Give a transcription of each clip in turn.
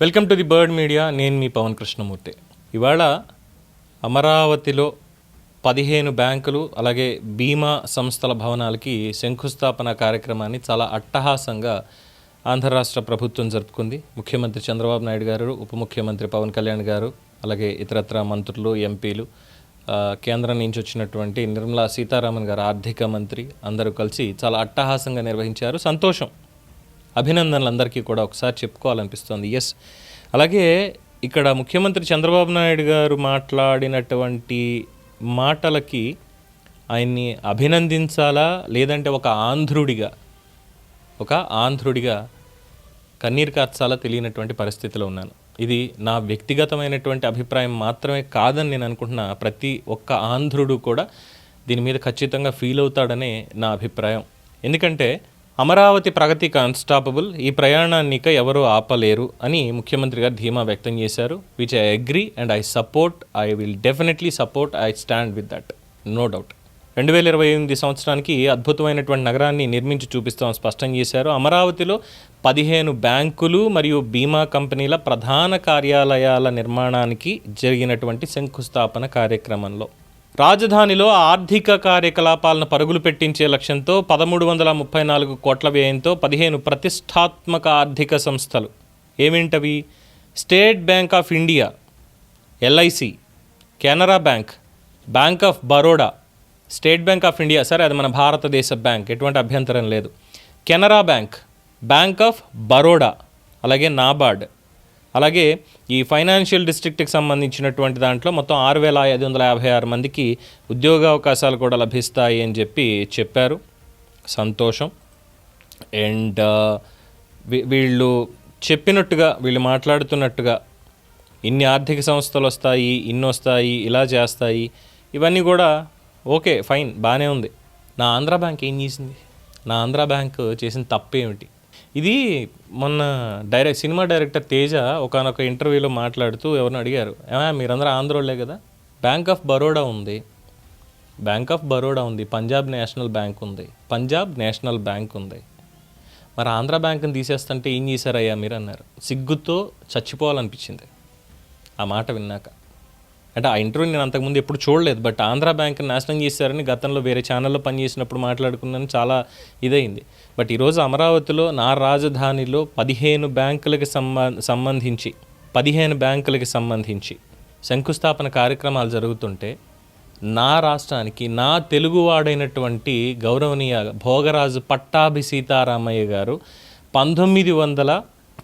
Welcome to the bird media నేను మీ పవన్ కృష్ణమూర్తి. ఇవాళ అమరావతిలో పదిహేను బ్యాంకులు అలాగే బీమా సంస్థల భవనాలకి శంకుస్థాపన కార్యక్రమాన్ని చాలా అట్టహాసంగా ఆంధ్ర రాష్ట్ర ప్రభుత్వం జరుపుకుంది. ముఖ్యమంత్రి చంద్రబాబు నాయుడు గారు ఉప ముఖ్యమంత్రి పవన్ కళ్యాణ్ గారు అలాగే ఇతరత్ర మంత్రులు ఎంపీలు కేంద్రం నుంచి వచ్చినటువంటి నిర్మలా సీతారామన్ గారు ఆర్థిక మంత్రి అందరూ కలిసి చాలా అట్టహాసంగా నిర్వహించారు. సంతోషం. అభినందనలు అందరికీ కూడా ఒకసారి చెప్పుకోవాలనిపిస్తోంది. ఎస్ అలాగే ఇక్కడ ముఖ్యమంత్రి చంద్రబాబు నాయుడు గారు మాట్లాడినటువంటి మాటలకి ఆయన్ని అభినందించాలా? లేదంటే ఒక ఆంధ్రుడిగా ఒక ఆంధ్రుడిగా కన్నీరు కార్చాలా తెలియనటువంటి పరిస్థితిలో ఉన్నాను. ఇది నా వ్యక్తిగతమైనటువంటి అభిప్రాయం మాత్రమే కాదని నేను అనుకుంటున్నా. ప్రతి ఒక్క ఆంధ్రుడు కూడా దీని మీద ఖచ్చితంగా ఫీల్ అవుతాడనే నా అభిప్రాయం. ఎందుకంటే అమరావతి ప్రగతి కన్స్టాపబుల్ ఈ ప్రయాణాన్ని ఇక ఎవరూ ఆపలేరు అని ముఖ్యమంత్రి గారు ధీమా వ్యక్తం చేశారు. Which I agree and I support I will definitely support I stand with that. No doubt. రెండు వేల ఇరవై ఎనిమిది సంవత్సరానికి అద్భుతమైనటువంటి నగరాన్ని నిర్మించి చూపిస్తాం స్పష్టం చేశారు. అమరావతిలో పదిహేను బ్యాంకులు మరియు బీమా కంపెనీల ప్రధాన కార్యాలయాల నిర్మాణానికి జరిగినటువంటి శంకుస్థాపన కార్యక్రమంలో. రాజధానిలో ఆర్థిక కార్యకలాపాలను పరుగులు పెట్టించే లక్ష్యంతో పదమూడు వందల ముప్పై నాలుగు కోట్ల వ్యయంతో పదిహేను ప్రతిష్టాత్మక ఆర్థిక సంస్థలు. ఏమింటవి? State Bank of India LIC Canara bank bank of Baroda State Bank of India. సరే అది మన భారతదేశ బ్యాంక్ ఎటువంటి అభ్యంతరం లేదు. Canara bank bank of Baroda అలాగే నాబార్డ్. అలాగే ఈ ఫైనాన్షియల్ డిస్ట్రిక్ట్కి సంబంధించినటువంటి దాంట్లో మొత్తం ఆరు వేల ఐదు వందల యాభై ఆరు మందికి ఉద్యోగావకాశాలు కూడా లభిస్తాయి అని చెప్పి చెప్పారు. సంతోషం. అండ్ వీళ్ళు చెప్పినట్టుగా వీళ్ళు మాట్లాడుతున్నట్టుగా ఇన్ని ఆర్థిక సంస్థలు వస్తాయి ఇన్ని వస్తాయి ఇలా చేస్తాయి ఇవన్నీ కూడా ఓకే ఫైన్ బాగానే ఉంది. నా ఆంధ్ర బ్యాంక్ ఏం చేసింది? నా ఆంధ్ర బ్యాంక్ చేసిన తప్పేమిటి? ఇది మొన్న డైరెక్ట్ సినిమా డైరెక్టర్ తేజ ఒకనొక ఇంటర్వ్యూలో మాట్లాడుతూ ఎవరిని అడిగారు ఏమా మీరందరూ ఆంధ్రోళ్ళే కదా? బ్యాంక్ ఆఫ్ బరోడా ఉంది. బ్యాంక్ ఆఫ్ బరోడా ఉంది. పంజాబ్ నేషనల్ బ్యాంక్ ఉంది. పంజాబ్ నేషనల్ బ్యాంక్ ఉంది. మరి ఆంధ్ర బ్యాంక్ని తీసేస్తుంటే ఏం చేశారయ్యా మీరు? అన్నారు. సిగ్గుతో చచ్చిపోవాలనిపించింది. ఆ మాట విన్నాక. అంటే ఆ ఇంటర్వ్యూ నేను అంతకుముందు ఎప్పుడు చూడలేదు బట్ ఆంధ్ర బ్యాంక్ నాశనం చేశారని గతంలో వేరే ఛానల్లో పనిచేసినప్పుడు మాట్లాడుకున్నాను చాలా ఇదైంది. బట్ ఈరోజు అమరావతిలో నా రాజధానిలో పదిహేను బ్యాంకులకు సంబంధ సంబంధించి పదిహేను బ్యాంకులకి సంబంధించి శంకుస్థాపన కార్యక్రమాలు జరుగుతుంటే నా రాష్ట్రానికి నా తెలుగువాడైనటువంటి గౌరవనీయ భోగరాజు పట్టాభి సీతారామయ్య గారు పంతొమ్మిది వందల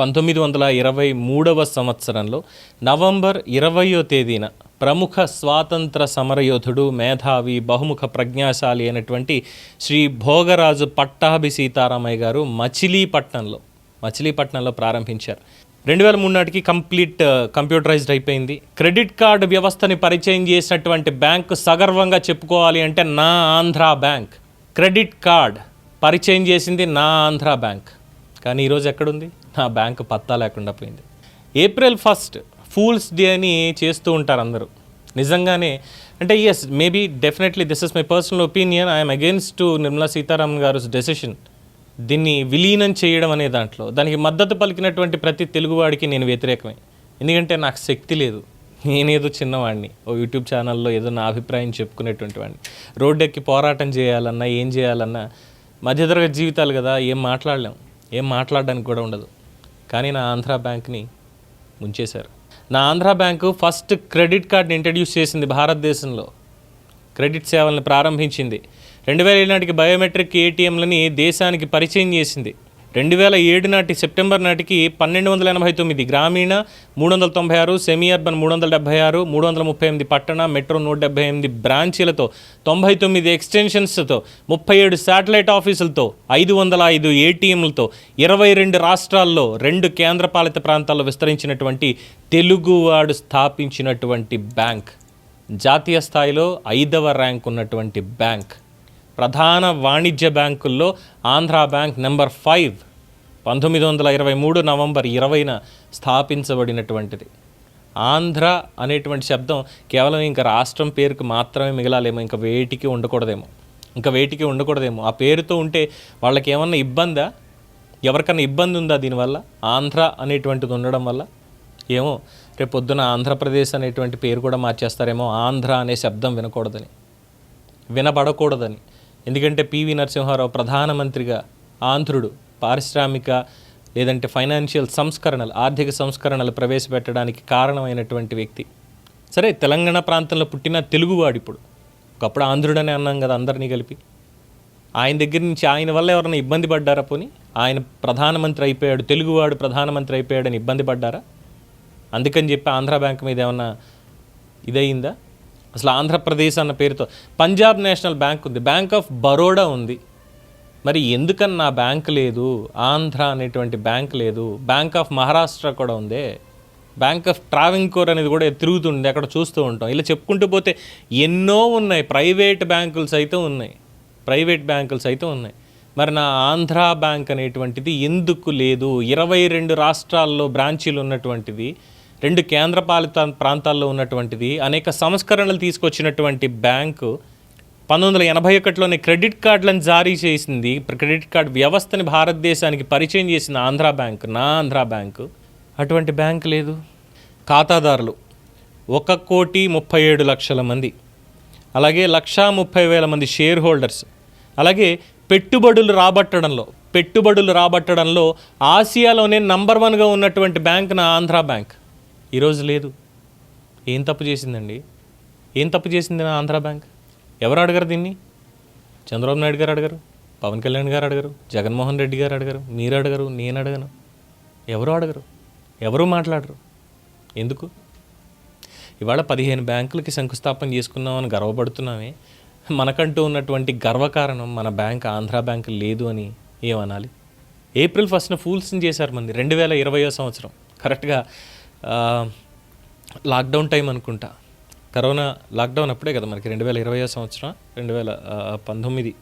పంతొమ్మిది వందల ఇరవై మూడవ సంవత్సరంలో నవంబర్ ఇరవయో తేదీన ప్రముఖ స్వాతంత్ర సమరయోధుడు మేధావి బహుముఖ ప్రజ్ఞాశాలి అయినటువంటి శ్రీ భోగరాజు పట్టాభి సీతారామయ్య గారు మచిలీపట్నంలో మచిలీపట్నంలో ప్రారంభించారు. రెండు వేల మూడు నాటికి కంప్లీట్ కంప్యూటరైజ్డ్ అయిపోయింది. క్రెడిట్ కార్డు వ్యవస్థని పరిచయం చేసినటువంటి బ్యాంక్ సగర్వంగా చెప్పుకోవాలి అంటే నా ఆంధ్ర బ్యాంక్. క్రెడిట్ కార్డ్ పరిచయం చేసింది నా ఆంధ్ర బ్యాంక్. కానీ ఈరోజు ఎక్కడుంది? నా బ్యాంక్ పత్తా లేకుండా పోయింది. ఏప్రిల్ ఫస్ట్ ఫూల్స్ డే అని చేస్తూ ఉంటారు అందరూ. నిజంగానే అంటే yes maybe definitely this is my personal opinion I'm against to Nirmala Sitharaman garu decision దీన్ని విలీనం చేయడం అనే దాంట్లో దానికి మద్దతు పలికినటువంటి ప్రతి తెలుగువాడికి నేను వ్యతిరేకమే. ఎందుకంటే నాకు శక్తి లేదు. నేనేదో చిన్నవాడిని ఓ యూట్యూబ్ ఛానల్లో ఏదో నా అభిప్రాయం చెప్పుకునేటువంటి వాడిని. రోడ్డెక్కి పోరాటం చేయాలన్నా ఏం చేయాలన్నా మధ్యతరగతి జీవితాలు కదా ఏం మాట్లాడలేం. ఏం మాట్లాడడానికి కూడా ఉండదు. కానీ నా ఆంధ్ర బ్యాంక్ని ముంచేశారు. నా ఆంధ్ర బ్యాంకు ఫస్ట్ క్రెడిట్ కార్డ్ని ఇంట్రడ్యూస్ చేసింది భారతదేశంలో. క్రెడిట్ సేవలను ప్రారంభించింది. రెండు వేల ఏడు నాటికి బయోమెట్రిక్ ఏటీఎంలని దేశానికి పరిచయం చేసింది. రెండు వేల ఏడు నాటి సెప్టెంబర్ నాటికి పన్నెండు వందల ఎనభై తొమ్మిది గ్రామీణ మూడు వందల తొంభై ఆరు సెమీ అర్బన్ మూడు వందల డెబ్బై ఆరు మూడు వందల ముప్పై ఎనిమిది పట్టణ మెట్రో నూట డెబ్బై ఎనిమిది బ్రాంచీలతో తొంభై తొమ్మిది ఎక్స్టెన్షన్స్తో ముప్పై ఏడు శాటిలైట్ ఆఫీసులతో ఐదు వందల ఐదు ఏటీఎంలతో ఇరవై రెండు రాష్ట్రాల్లో రెండు కేంద్రపాలిత ప్రాంతాల్లో విస్తరించినటువంటి తెలుగువాడు స్థాపించినటువంటి బ్యాంక్. జాతీయ స్థాయిలో ఐదవ ర్యాంక్ ఉన్నటువంటి బ్యాంక్. ప్రధాన వాణిజ్య బ్యాంకుల్లో ఆంధ్రా బ్యాంక్ నెంబర్ ఫైవ్ పంతొమ్మిది వందల ఇరవై మూడు నవంబర్ ఇరవైన స్థాపించబడినటువంటిది. ఆంధ్ర అనేటువంటి శబ్దం కేవలం ఇంకా రాష్ట్రం పేరుకు మాత్రమే మిగలాలేమో ఇంకా వేటికి ఉండకూడదేమో ఇంకా వేటికి ఉండకూడదేమో. ఆ పేరుతో ఉంటే వాళ్ళకి ఏమన్నా ఇబ్బందా? ఎవరికైనా ఇబ్బంది ఉందా దీనివల్ల? ఆంధ్ర అనేటువంటిది ఉండడం వల్ల? ఏమో రేపు పొద్దున ఆంధ్రప్రదేశ్ అనేటువంటి పేరు కూడా మార్చేస్తారేమో ఆంధ్ర అనే శబ్దం వినకూడదని వినబడకూడదని. ఎందుకంటే పివి నరసింహారావు ప్రధానమంత్రిగా ఆంధ్రుడు పారిశ్రామిక లేదంటే ఫైనాన్షియల్ సంస్కరణలు ఆర్థిక సంస్కరణలు ప్రవేశపెట్టడానికి కారణమైనటువంటి వ్యక్తి. సరే తెలంగాణ ప్రాంతంలో పుట్టిన తెలుగువాడు ఇప్పుడు. ఒకప్పుడు ఆంధ్రుడనే అన్నాం కదా అందరినీ కలిపి. ఆయన దగ్గర నుంచి ఆయన వల్ల ఎవరైనా ఇబ్బంది పడ్డారా పోని? ఆయన ప్రధానమంత్రి అయిపోయాడు తెలుగువాడు ప్రధానమంత్రి అయిపోయాడని ఇబ్బంది పడ్డారా? అందుకని చెప్పి ఆంధ్ర బ్యాంక్ మీద ఏమన్నా ఇదయిందా? అసలు ఆంధ్రప్రదేశ్ అన్న పేరుతో. పంజాబ్ నేషనల్ బ్యాంక్ ఉంది. బ్యాంక్ ఆఫ్ బరోడా ఉంది. మరి ఎందుకని నా బ్యాంక్ లేదు? ఆంధ్ర అనేటువంటి బ్యాంక్ లేదు. బ్యాంక్ ఆఫ్ మహారాష్ట్ర కూడా ఉందే. బ్యాంక్ ఆఫ్ ట్రావెంకోర్ అనేది కూడా తిరుగుతుంది అక్కడ చూస్తూ ఉంటాం. ఇలా చెప్పుకుంటూ పోతే ఎన్నో ఉన్నాయి. ప్రైవేట్ బ్యాంకులు సైతం ఉన్నాయి. ప్రైవేట్ బ్యాంకులు సైతం ఉన్నాయి. మరి నా ఆంధ్ర బ్యాంక్ అనేటువంటిది ఎందుకు లేదు? ఇరవై రెండు రాష్ట్రాల్లో బ్రాంచీలు ఉన్నటువంటిది. రెండు కేంద్రపాలిత ప్రాంతాల్లో ఉన్నటువంటిది అనేక సంస్కరణలు తీసుకొచ్చినటువంటి బ్యాంకు పంతొమ్మిది వందల ఎనభై ఒకటిలోనే క్రెడిట్ కార్డులను జారీ చేసింది. క్రెడిట్ కార్డ్ వ్యవస్థని భారతదేశానికి పరిచయం చేసిన ఆంధ్ర బ్యాంక్. నా ఆంధ్ర బ్యాంకు. అటువంటి బ్యాంక్ లేదు. ఖాతాదారులు ఒక కోటి ముప్పై ఏడు లక్షల మంది. అలాగే లక్షా ముప్పై వేల మంది షేర్ హోల్డర్స్. అలాగే పెట్టుబడులు రాబట్టడంలో పెట్టుబడులు రాబట్టడంలో ఆసియాలోనే నంబర్ వన్గా ఉన్నటువంటి బ్యాంక్ నా ఆంధ్ర బ్యాంక్. ఈరోజు లేదు. ఏం తప్పు చేసిందండి? ఏం తప్పు చేసింది నా ఆంధ్ర బ్యాంక్? ఎవరు అడగరు దీన్ని? చంద్రబాబు నాయుడు గారు అడగరు పవన్ కళ్యాణ్ గారు అడగరు జగన్మోహన్ రెడ్డి గారు అడగరు మీరు అడగరు నేను అడగను. ఎవరు అడగరు? ఎవరు మాట్లాడరు? ఎందుకు? ఇవాళ పదిహేను బ్యాంకులకి శంకుస్థాపన చేసుకున్నామని గర్వపడుతున్నామే. మనకంటూ ఉన్నటువంటి గర్వకారణం మన బ్యాంక్ ఆంధ్ర బ్యాంక్ లేదు అని ఏమనాలి? ఏప్రిల్ ఫస్ట్న ఫూల్స్ని చేశారు మంది రెండు వేల ఇరవయో సంవత్సరం. కరెక్ట్గా లాక్డౌన్ టైం అనుకుంటా. కరోనా లాక్డౌన్ అప్పుడే కదా మనకి రెండు వేల ఇరవై సంవత్సరం రెండు వేల పంతొమ్మిది.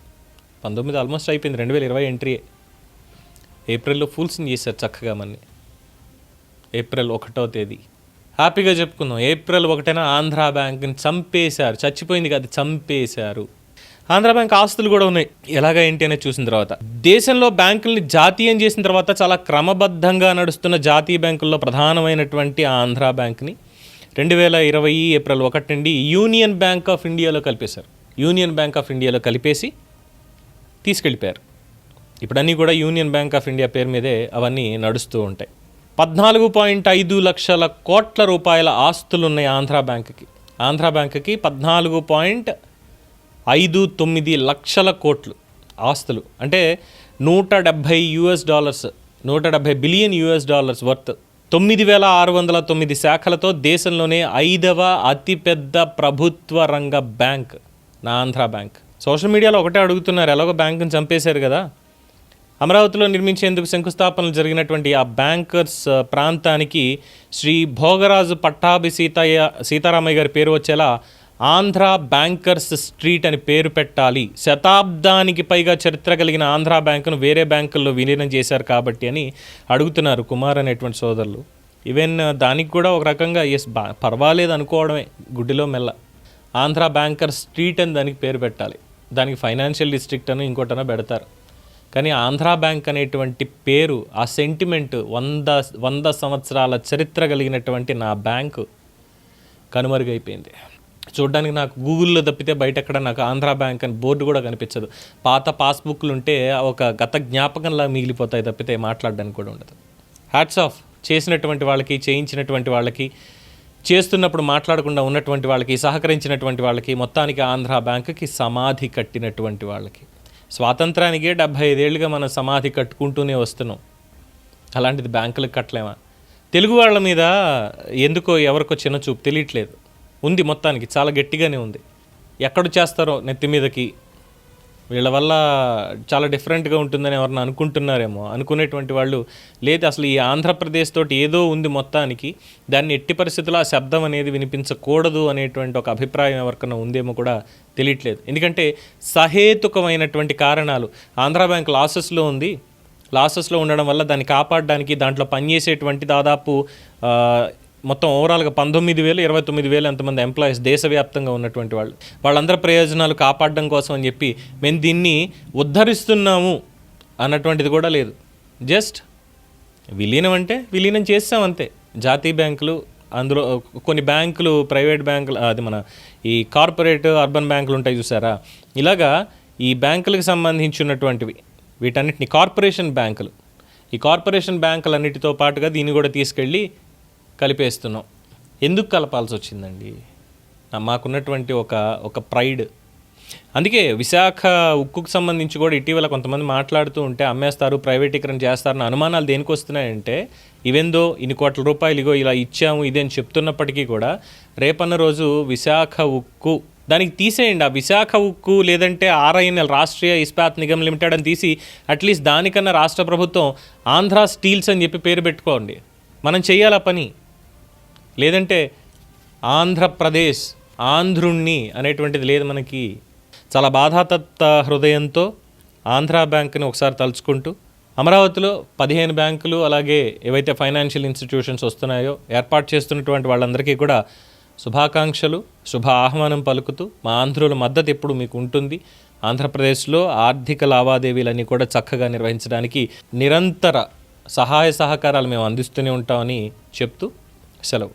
పంతొమ్మిది ఆల్మోస్ట్ అయిపోయింది రెండు వేల ఇరవై ఎంట్రీ. ఏప్రిల్లో ఫూల్స్ని చేశారు చక్కగా మన్ని. ఏప్రిల్ ఒకటో తేదీ. హ్యాపీగా చెప్పుకుందాం ఏప్రిల్ ఒకటైనా ఆంధ్ర బ్యాంక్ని చంపేశారు. చచ్చిపోయింది కాదు చంపేశారు. ఆంధ్ర బ్యాంక్ ఆస్తులు కూడా ఉన్నాయి. ఎలాగ ఏంటి అనేది చూసిన తర్వాత. దేశంలో బ్యాంకుల్ని జాతీయం చేసిన తర్వాత చాలా క్రమబద్ధంగా నడుస్తున్న జాతీయ బ్యాంకుల్లో ప్రధానమైనటువంటి ఆంధ్ర బ్యాంక్ని రెండు వేల ఇరవై ఏప్రిల్ ఒకటి నుండి యూనియన్ బ్యాంక్ ఆఫ్ ఇండియాలో కలిపేశారు. యూనియన్ బ్యాంక్ ఆఫ్ ఇండియాలో కలిపేసి తీసుకెళ్ళిపోయారు. ఇప్పుడన్నీ కూడా యూనియన్ బ్యాంక్ ఆఫ్ ఇండియా పేరు మీదే అవన్నీ నడుస్తూ ఉంటాయి. పద్నాలుగు పాయింట్ ఐదు లక్షల కోట్ల రూపాయల ఆస్తులు ఉన్నాయి ఆంధ్ర బ్యాంక్కి. ఆంధ్ర బ్యాంక్కి పద్నాలుగు పాయింట్ ఐదు తొమ్మిది లక్షల కోట్లు ఆస్తులు. అంటే నూట డెబ్భై యుఎస్ డాలర్స్ నూట డెబ్భై బిలియన్ యుఎస్ డాలర్స్ వర్త్ తొమ్మిది వేల ఆరు వందల తొమ్మిది శాఖలతో దేశంలోనే ఐదవ అతిపెద్ద ప్రభుత్వ రంగ బ్యాంక్ నా ఆంధ్ర బ్యాంక్. సోషల్ మీడియాలో ఒకటే అడుగుతున్నారు ఎలాగో బ్యాంకుని చంపేశారు కదా. అమరావతిలో నిర్మించేందుకు శంకుస్థాపనలు జరిగినటువంటి ఆ బ్యాంకర్స్ ప్రాంతానికి శ్రీ భోగరాజు పట్టాభి సీతయ్య సీతారామయ్య గారి పేరు వచ్చేలా ఆంధ్ర బ్యాంకర్స్ స్ట్రీట్ అని పేరు పెట్టాలి. శతాబ్దానికి పైగా చరిత్ర కలిగిన ఆంధ్ర బ్యాంకును వేరే బ్యాంకుల్లో విలీనం చేశారు కాబట్టి అని అడుగుతున్నారు కుమార్ అనేటువంటి సోదరులు. ఈవెన్ దానికి కూడా ఒక రకంగా ఎస్ బా పర్వాలేదు అనుకోవడమే గుడ్డిలో మెల్ల. ఆంధ్ర బ్యాంకర్ స్ట్రీట్ అని దానికి పేరు పెట్టాలి. దానికి ఫైనాన్షియల్ డిస్ట్రిక్ట్ అని ఇంకోటనో పెడతారు. కానీ ఆంధ్ర బ్యాంక్ అనేటువంటి పేరు ఆ సెంటిమెంట్ వంద వంద సంవత్సరాల చరిత్ర కలిగినటువంటి నా బ్యాంకు కనుమరుగైపోయింది. చూడడానికి నాకు గూగుల్లో తప్పితే బయట ఎక్కడ నాకు ఆంధ్ర బ్యాంక్ అని బోర్డు కూడా కనిపించదు. పాత పాస్బుక్లు ఉంటే ఒక గత జ్ఞాపకంలా మిగిలిపోతాయి తప్పితే మాట్లాడడానికి కూడా ఉండదు. హ్యాట్స్ ఆఫ్ చేసినటువంటి వాళ్ళకి చేయించినటువంటి వాళ్ళకి చేస్తున్నప్పుడు మాట్లాడకుండా ఉన్నటువంటి వాళ్ళకి సహకరించినటువంటి వాళ్ళకి మొత్తానికి ఆంధ్ర బ్యాంకుకి సమాధి కట్టినటువంటి వాళ్ళకి. స్వాతంత్రానికే డెబ్భై ఐదేళ్ళుగా మనం సమాధి కట్టుకుంటూనే వస్తున్నాం. అలాంటిది బ్యాంకులకు కట్టలేమా? తెలుగు వాళ్ళ మీద ఎందుకో ఎవరికో చిన్న చూపు తెలియట్లేదు. ఉంది మొత్తానికి చాలా గట్టిగానే ఉంది. ఎక్కడ చేస్తారో నెత్తి మీదకి వీళ్ళ వల్ల చాలా డిఫరెంట్గా ఉంటుందని ఎవరన్నా అనుకుంటున్నారేమో అనుకునేటువంటి వాళ్ళు లేదు. అసలు ఈ ఆంధ్రప్రదేశ్ తోటి ఏదో ఉంది మొత్తానికి దాన్ని ఎట్టి పరిస్థితుల్లో ఆ శబ్దం అనేది వినిపించకూడదు అనేటువంటి ఒక అభిప్రాయం ఎవరికైనా ఉందేమో కూడా తెలియట్లేదు. ఎందుకంటే సహేతుకమైనటువంటి కారణాలు ఆంధ్ర బ్యాంక్ లాసెస్లో ఉంది. లాసెస్లో ఉండడం వల్ల దాన్ని కాపాడడానికి దాంట్లో పనిచేసేటువంటి దాదాపు మొత్తం ఓవరాల్గా పంతొమ్మిది వేలు ఇరవై తొమ్మిది వేలు ఎంతమంది ఎంప్లాయీస్ దేశవ్యాప్తంగా ఉన్నటువంటి వాళ్ళు. వాళ్ళందరి ప్రయోజనాలు కాపాడడం కోసం అని చెప్పి మేము దీన్ని ఉద్ధరిస్తున్నాము అన్నటువంటిది కూడా లేదు. జస్ట్ విలీనం అంటే విలీనం చేస్తాం అంతే. జాతీయ బ్యాంకులు అందులో కొన్ని బ్యాంకులు ప్రైవేట్ బ్యాంకులు అది మన ఈ కార్పొరేట్ అర్బన్ బ్యాంకులు ఉంటాయి చూసారా? ఇలాగా ఈ బ్యాంకులకు సంబంధించినటువంటివి వీటన్నిటిని కార్పొరేషన్ బ్యాంకులు. ఈ కార్పొరేషన్ బ్యాంకులన్నిటితో పాటుగా దీన్ని కూడా తీసుకెళ్ళి కలిపేస్తున్నాం. ఎందుకు కలపాల్సి వచ్చిందండి మాకున్నటువంటి ఒక ఒక ప్రైడ్. అందుకే విశాఖ ఉక్కుకు సంబంధించి కూడా ఇటీవల కొంతమంది మాట్లాడుతూ ఉంటే అమ్మేస్తారు ప్రైవేటీకరణ చేస్తారన్న అనుమానాలు దేనికి వస్తున్నాయంటే ఇవెందో ఇన్ని కోట్ల రూపాయలు ఇగో ఇలా ఇచ్చాము ఇది అని చెప్తున్నప్పటికీ కూడా రేపన్న రోజు విశాఖ ఉక్కు దానికి తీసేయండి. ఆ విశాఖ ఉక్కు లేదంటే ఆర్ఐఎన్ఎల్ రాష్ట్రీయ ఇస్పాత్ నిగమ్ లిమిటెడ్ అని తీసి అట్లీస్ట్ దానికన్నా రాష్ట్ర ప్రభుత్వం ఆంధ్ర స్టీల్స్ అని చెప్పి పేరు పెట్టుకోండి. మనం చేయాలి ఆ పని? లేదంటే ఆంధ్రప్రదేశ్ ఆంధ్రుణ్ణి అనేటువంటిది లేదు మనకి. చాలా బాధాతత్త హృదయంతో ఆంధ్రా బ్యాంక్ని ఒకసారి తలుచుకుంటూ అమరావతిలో పదిహేను బ్యాంకులు అలాగే ఏవైతే ఫైనాన్షియల్ ఇన్స్టిట్యూషన్స్ వస్తున్నాయో ఏర్పాటు చేస్తున్నటువంటి వాళ్ళందరికీ కూడా శుభాకాంక్షలు శుభ ఆహ్వానం పలుకుతూ మా ఆంధ్రుల మద్దతు ఎప్పుడు మీకు ఉంటుంది. ఆంధ్రప్రదేశ్లో ఆర్థిక లావాదేవీలన్నీ కూడా చక్కగా నిర్వహించడానికి నిరంతర సహాయ సహకారాలు మేము అందిస్తూనే ఉంటామని చెప్తూ సెలవు.